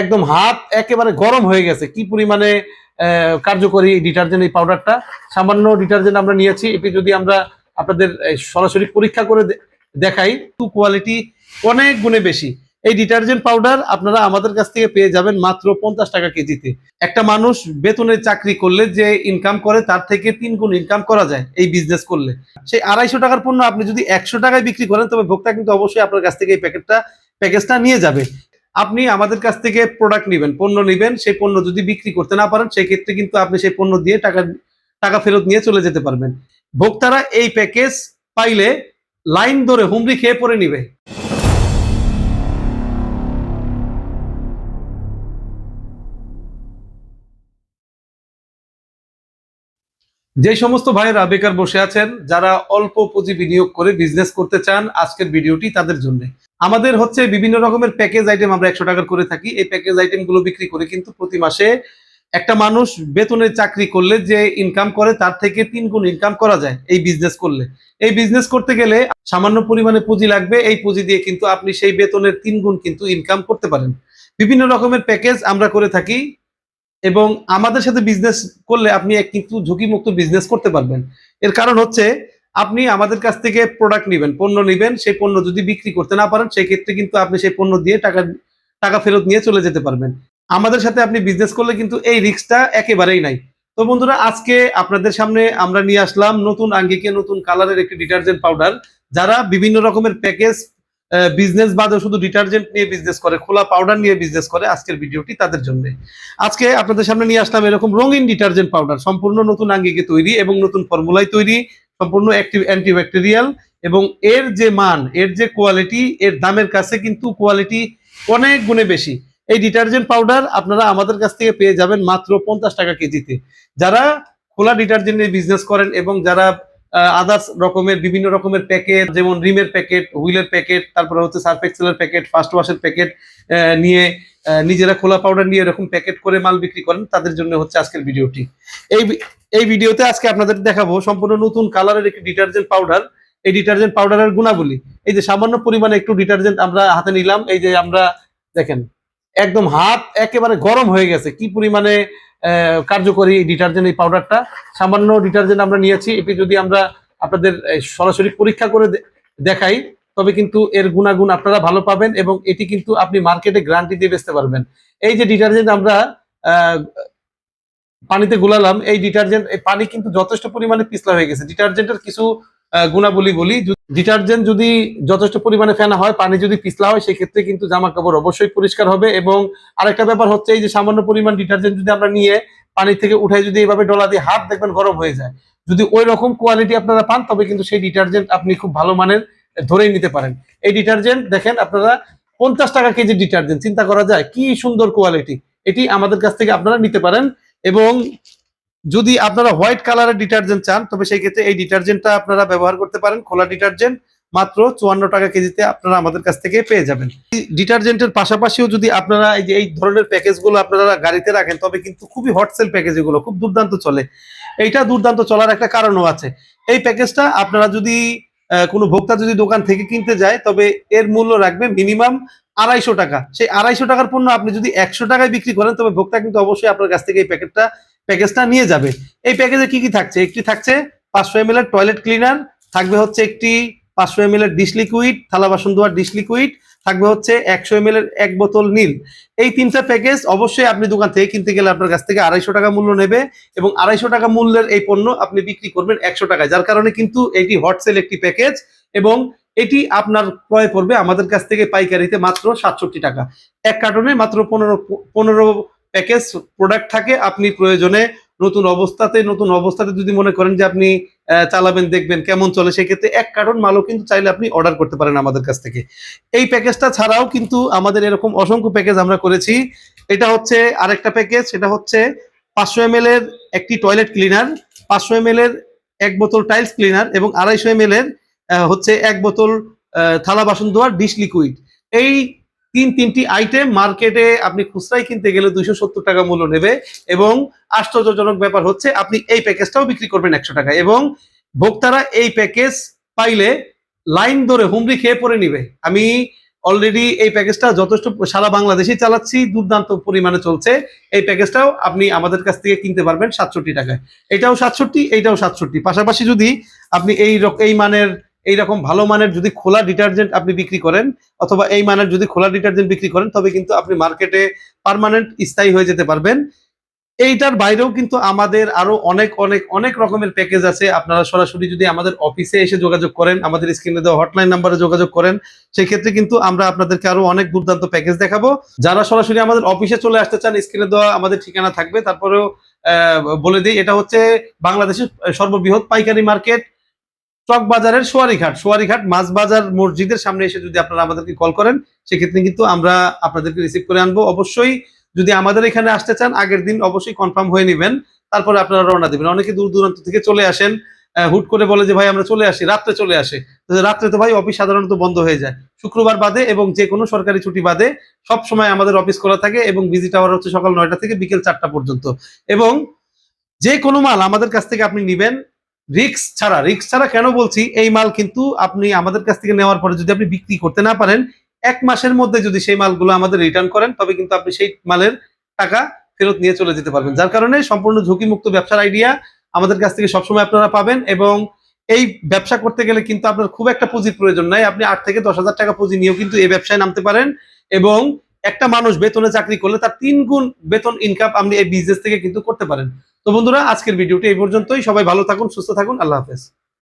একদম হাত একেবারে গরম হয়ে গেছে। কি পরিমাণে কার্যকরী ডিটারজেন্ট এই পাউডারটা সামান্য ডিটারজেন্ট আমরা নিয়েছি। এটি যদি আমরা আপনাদের সরাসরি পরীক্ষা করে দেখাই টু কোয়ালিটি অনেক গুণে বেশি। এই ডিটারজেন্ট পাউডার আপনারা আমাদের কাছ থেকে পেয়ে যাবেন মাত্র পঞ্চাশ টাকা কেজিতে। একটা মানুষ বেতনের চাকরি করলে যে ইনকাম করে, তার থেকে তিন গুণ ইনকাম করা যায় এই বিজনেস করলে। সেই আড়াইশো টাকার পণ্য আপনি যদি একশো টাকায় বিক্রি করেন, তবে ভোক্তা কিন্তু অবশ্যই আপনার কাছ থেকে এই প্যাকেটটা প্যাকেজটা নিয়ে যাবে। আপনি আমাদের কাছ থেকে প্রোডাক্ট নেবেন, পণ্য নেবেন, সেই পণ্য যদি বিক্রি করতে না পারেন সেই ক্ষেত্রে কিন্তু আপনি সেই পণ্য দিয়ে টাকা টাকা ফেরত নিয়ে চলে যেতে পারবেন। ভোক্তারা এই প্যাকেজ পাইলে লাইন ধরে হুমড়ি খেয়ে পড়ে নিবে। যে সমস্ত ভাইয়েরা বেকার বসে আছেন, যারা অল্প পুঁজি বিনিয়োগ করে বিজনেস করতে চান, আজকের ভিডিওটি তাদের জন্য। আমাদের হচ্ছে বিভিন্ন রকমের প্যাকেজ আইটেম আমরা একশো টাকার করে থাকি। এই প্যাকেজ আইটেমগুলো বিক্রি করে কিন্তু প্রতি মাসে একটা মানুষ বেতনের চাকরি করলে যে ইনকাম করে, তার থেকে তিন গুণ ইনকাম করা যায় এই বিজনেস করলে। এই বিজনেস করতে গেলে সামান্য পরিমাণে পুঁজি লাগবে, এই পুঁজি দিয়ে কিন্তু আপনি সেই বেতনের তিন গুণ কিন্তু ইনকাম করতে পারেন। বিভিন্ন রকমের প্যাকেজ আমরা করে থাকি এবং আমাদের সাথে বিজনেস করলে আপনি কিন্তু ঝুঁকিমুক্ত বিজনেস করতে পারবেন। এর কারণ হচ্ছে আপনি আমাদের কাছ থেকে প্রোডাক্ট নেবেন, পণ্য নেবেন, সেই পণ্য যদি বিক্রি করতে না পারেন, সেই ক্ষেত্রে কিন্তু আপনি সেই পণ্য দিয়ে টাকা টাকা ফেরত নিয়ে চলে যেতে পারবেন। আমাদের সাথে আপনি বিজনেস করলে কিন্তু এই রিস্কটা একেবারেই নাই। তো বন্ধুরা, আজকে আপনাদের সামনে আমরা নিয়ে আসলাম নতুন আঙ্গিকে নতুন কালারের একটি ডিটারজেন্ট পাউডার যারা বিভিন্ন রকমের প্যাকেজ বিজনেস বাদে শুধু ডিটারজেন্ট নিয়ে বিজনেস করে, খোলা পাউডার নিয়ে বিজনেস করে আজকের ভিডিওটি তাদের জন্য। আজকে আপনাদের সামনে নিয়ে আসলাম এরকম রঙিন ডিটারজেন্ট পাউডার সম্পূর্ণ নতুন আঙ্গিকে তৈরি এবং নতুন ফর্মুলায় তৈরি। সম্পূর্ণ অ্যান্টিব্যাকটেরিয়াল এবং এর যে মান, এর যে কোয়ালিটি এর দামের কাছে কিন্তু কোয়ালিটি অনেক গুণে বেশি। এই ডিটারজেন্ট পাউডার আপনারা আমাদের কাছ থেকে পেয়ে যাবেন মাত্র পঞ্চাশ টাকা কেজিতে। যারা খোলা ডিটারজেন্টের বিজনেস করেন এবং যারা আদার্স রকমের, বিভিন্ন রকমের প্যাকেট যেমন রিমের প্যাকেট হুইলের প্যাকেট তারপরে হচ্ছে সার্ফ এক্সেলের প্যাকেট ফার্স্ট ওয়াশের প্যাকেট নিয়ে নিজেরা খোলা পাউডার নিয়ে এরকম প্যাকেট করে মাল বিক্রি করেন, তাদের জন্য হচ্ছে আজকের ভিডিওটি। এই এই ভিডিওতে আজকে আপনাদের দেখাবো সম্পূর্ণ নতুন কালারের একটি ডিটারজেন্ট পাউডার এই ডিটারজেন্ট পাউডারের গুণাবলী। এই যে সামান্য পরিমাণে একটু ডিটারজেন্ট আমরা হাতে নিলাম, এই যে আমরা দেখেন, একদম হাত একেবারে গরম হয়ে গেছে। কি পরিমাণে কার্যকরী ডিটারজেন্ট এই পাউডারটা। সামান্য ডিটারজেন্ট আমরা নিয়েছি। এটি যদি আমরা আপনাদের সরাসরি পরীক্ষা করে দেখাই, তবে কিন্তু এর গুণাগুণ আপনারা ভালো পাবেন এবং এটি কিন্তু আপনি মার্কেটে গ্যারান্টি দিয়ে বেচতে পারবেন। এই যে ডিটারজেন্ট আমরা পানিতে গুলালাম, এই ডিটারজেন্ট পানি কিন্তু যথেষ্ট পরিমাণে পিছলা হয়ে গেছে। ডিটারজেন্টের কিছু গুণাবলী বলি ডিটারজেন্ট যদি যথেষ্ট পরিমাণে ফেনা হয়, পানি যদি পিছলা হয়, সেক্ষেত্রে কিন্তু জামা কাপড় অবশ্যই পরিষ্কার হবে এবং আরেকটা ব্যাপার হচ্ছে এই যে সামান্য পরিমাণ ডিটারজেন্ট যদি আমরা নিয়ে পানি থেকে উঠে যদি এইভাবে ডলা দিয়ে হাত দেখবেন গরম হয়ে যায়। যদি ওই রকম কোয়ালিটি আপনারা পান, তবে কিন্তু সেই ডিটারজেন্ট আপনি খুব ভালো মানের ধরেই নিতে পারেন। এই ডিটারজেন্ট দেখেন আপনারা পঞ্চাশ টাকা কেজি ডিটারজেন্ট, চিন্তা করা যায় কি সুন্দর কোয়ালিটি এটি আমাদের কাছ থেকে আপনারা নিতে পারেন এবং যদি আপনারা হোয়াইট কালারের ডিটারজেন্ট চান, তবে সেই ক্ষেত্রে এই ডিটারজেন্টটা আপনারা ব্যবহার করতে পারেন। খোলা ডিটারজেন্ট মাত্র চুয়ান্ন টাকা কেজিতে আপনারা আমাদের কাছ থেকে পেয়ে যাবেন। ডিটারজেন্টের পাশাপাশিও যদি আপনারা এই যে এই ধরনের প্যাকেজগুলো আপনারা গাড়িতে রাখেন, তবে কিন্তু খুবই হট সেল প্যাকেজ এগুলো খুব দুর্দান্ত চলে। এইটা দুর্দান্ত চলার একটা কারণও আছে। এই প্যাকেজটা আপনারা যদি কোনো ভোক্তা যদি দোকান থেকে কিনতে যায়, তবে এর মূল্য রাখবে মিনিমাম আড়াইশো টাকা। সেই আড়াইশো টাকার পণ্য আপনি যদি একশো টাকায় বিক্রি করেন, তবে ভোক্তা কিন্তু অবশ্যই আপনার কাছ থেকে এই প্যাকেটটা, প্যাকেজটা নিয়ে যাবে। এই প্যাকেজে কি কি থাকছে? একটি থাকছে পাঁচশো এম টয়লেট ক্লিনার থাকবে হচ্ছে একটি পাঁচশো এম ডিশ লিকুইড থালা বাসন ধোয়ার ডিশ লিকুইড থাকবে হচ্ছে একশো এম এক বোতল নীল। এই তিনটা প্যাকেজ অবশ্যই আপনি দোকান থেকে কিনতে গেলে আপনার কাছ থেকে আড়াইশো টাকা মূল্য নেবে এবং আড়াইশো টাকা মূল্যের এই পণ্য আপনি বিক্রি করবেন একশো টাকায়। যার কারণে কিন্তু এটি হট সেল একটি প্যাকেজ এবং এটি আপনার ক্রয় পড়বে আমাদের কাছ থেকে পাইকারিতে মাত্র সাতষট্টি টাকা। এক কার্টনে মাত্র পনেরো পনেরো প্যাকেজ প্রোডাক্ট থাকে। আপনি প্রয়োজনে নতুন অবস্থাতে নতুন অবস্থাতে যদি মনে করেন যে আপনি চালাবেন, দেখবেন কেমন চলে, সেক্ষেত্রে এক কার্টন মালও কিন্তু চাইলে আপনি অর্ডার করতে পারেন আমাদের কাছ থেকে। এই প্যাকেজটা ছাড়াও কিন্তু আমাদের এরকম অসংখ্য প্যাকেজ আমরা করেছি। এটা হচ্ছে আরেকটা প্যাকেজ। সেটা হচ্ছে পাঁচশো এম এর একটি টয়লেট ক্লিনার পাঁচশো এম এর এক বোতল টাইলস ক্লিনার এবং আড়াইশো এম এর হচ্ছে এক বোতল থালা বাসন ধোয়ার ডিশ লিকুইড এই তিন তিনটি আইটেম মার্কেটে আপনি খুচরাই কিনতে গেলে দুইশো সত্তর টাকা মূল্য নেবে এবং আশ্চর্যজনক ব্যাপার হচ্ছে আপনি এই প্যাকেজটাও বিক্রি করবেন একশো টাকা এবং ভোক্তারা এই প্যাকেজ পাইলে লাইন ধরে হুমড়ি খেয়ে পড়ে নিবে। আমি অলরেডি এই প্যাকেজটা যথেষ্ট সারা বাংলাদেশেই চালাচ্ছি, দুর্দান্ত পরিমাণে চলছে। এই প্যাকেজটাও আপনি আমাদের কাছ থেকে কিনতে পারবেন সাতষট্টি টাকায়। এটাও সাতষট্টি, এইটাও সাতষট্টি। পাশাপাশি যদি আপনি এই এই মানের এইরকম ভালো মানের যদি খোলা ডিটারজেন্ট আপনি বিক্রি করেন, অথবা এই মানের যদি খোলা ডিটারজেন্ট বিক্রি করেন, তবে কিন্তু আপনি মার্কেটে পার্মানেন্ট স্থায়ী হয়ে যেতে পারবেন। এইটার বাইরেও কিন্তু আমাদের আরও অনেক অনেক অনেক রকমের প্যাকেজ আছে। আপনারা সরাসরি যদি আমাদের অফিসে এসে যোগাযোগ করেন, আমাদের স্ক্রিনে দেওয়া হটলাইন নাম্বারে যোগাযোগ করেন, সেক্ষেত্রে কিন্তু আমরা আপনাদেরকে আরও অনেক দুর্দান্ত প্যাকেজ দেখাবো। যারা সরাসরি আমাদের অফিসে চলে আসতে চান স্ক্রিনে দেওয়া আমাদের ঠিকানা থাকবে। তারপরেও বলে দিই, এটা হচ্ছে বাংলাদেশের সর্ববৃহৎ পাইকারি মার্কেট চক বাজারের সোয়ারিঘাট। সোয়ারিঘাট মাছ বাজার মসজিদের সামনে এসে যদি আপনারা আমাদেরকে কল করেন, সেক্ষেত্রে কিন্তু আমরা আপনাদেরকে রিসিভ করে আনব। অবশ্যই যদি আমাদের এখানে আসতে চান, আগের দিন অবশ্যই কনফার্ম হয়ে নেবেন। তারপরে আপনারা রওনা দিবেন। অনেকে দূর দূরান্ত থেকে চলে আসেন হুট করে বলে যে, ভাই, আমরা চলে আসি। রাত্রে চলে আসে। রাত্রে তো ভাই অফিস সাধারণত বন্ধ হয়ে যায়। শুক্রবার বাদে এবং যে কোনো সরকারি ছুটি বাদে সব সময় আমাদের অফিস খোলা থাকে এবং ভিজিট আওয়ার হচ্ছে সকাল নয়টা থেকে বিকেল চারটা পর্যন্ত। এবং যে কোনো মাল আমাদের কাছ থেকে আপনি নিবেন। রিক্স ছাড়া রিক্স ছাড়া কেন বলছি? এই মাল কিন্তু আপনি আমাদের কাছ থেকে নেওয়ার পরে যদি আপনি বিক্রি করতে না পারেন, এক মাসের মধ্যে যদি সেই মালগুলো আমাদের রিটার্ন করেন, তবে কিন্তু আপনি সেই মালের টাকা ফেরত নিয়ে চলে যেতে পারবেন। যার কারণে সম্পূর্ণ ঝুঁকিমুক্ত ব্যবসার আইডিয়া আমাদের কাছ থেকে সবসময় আপনারা পাবেন এবং এই ব্যবসা করতে গেলে কিন্তু আপনার খুব একটা পুঁজির প্রয়োজন নাই। আপনি আট থেকে দশ হাজার টাকা পুঁজি নিয়েও কিন্তু এই ব্যবসায় নামতে পারেন এবং একটা মানুষ বেতনে চাকরি করলে তার তিন গুণ বেতন ইনকাম আপনি এই বিজনেস থেকে কিন্তু করতে পারেন। তো বন্ধুরা আজকের ভিডিওটি এই পর্যন্তই। সবাই ভালো থাকুন সুস্থ থাকুন। আল্লাহ হাফেজ।